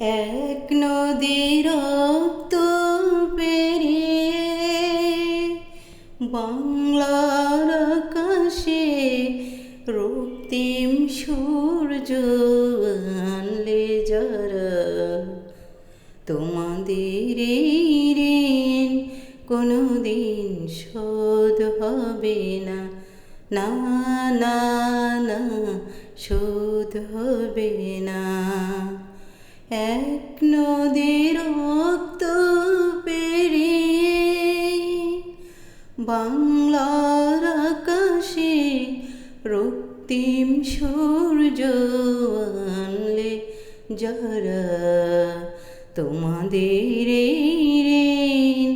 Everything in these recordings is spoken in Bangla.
এক নদীর পেরিয়ে বাংলার আকাশে রক্তিম সূর্য আনলে যারা তোমাদের ঋণ কোনোদিন শোধ হবে না না না না, শোধ হবে না। এক নদীর রক্ত পেরিয়ে বাংলার আকাশে রক্তিম সূর্য আনলে যারা তোমাদের এই ঋণ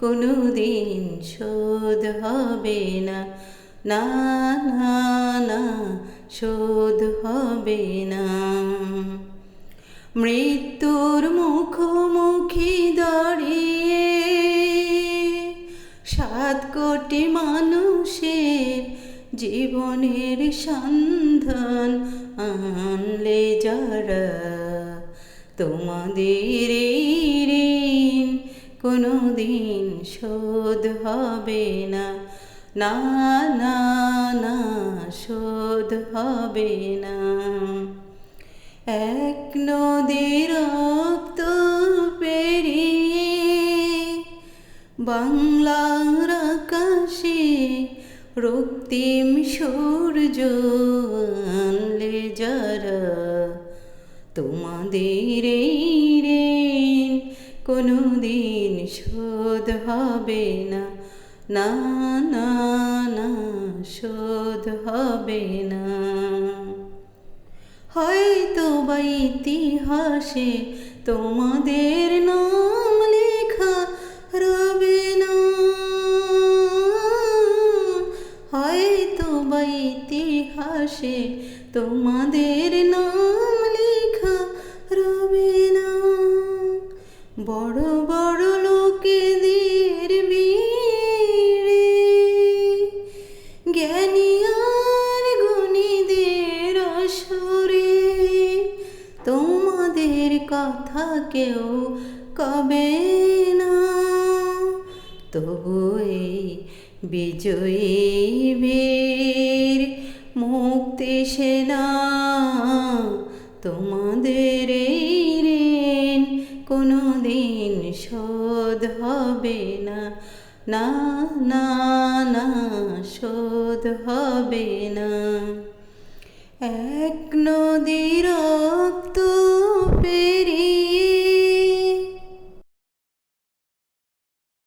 কোনোদিন শোধ হবে না না না শোধ হবে না। মৃত্যুর মুখোমুখি দাঁড়িয়ে সাত কোটি মানুষের জীবনের সন্ধান আনলে যারা তোমাদের ঋণ কোনো দিন শোধ হবে না না না, শোধ হবে না। এক নদীর পেরিয়ে বাংলার আকাশে রক্তিম সূর্য আনলে যারা তোমাদের এই ঋণ কোনোদিন শোধ হবে না না না, শোধ হবে না। হয়তো বা ইতিহাসে তোমাদের নাম লেখা রবে না। হয়তো বা ইতিহাসে তোমাদের নাম কথা কেউ কবে না? তবু এই বিজয়ী বীর মুক্তি সেনা তোমাদের ঋণ কোনোদিন শোধ হবে না। না না না, শোধ হবে না। এক নদীর পে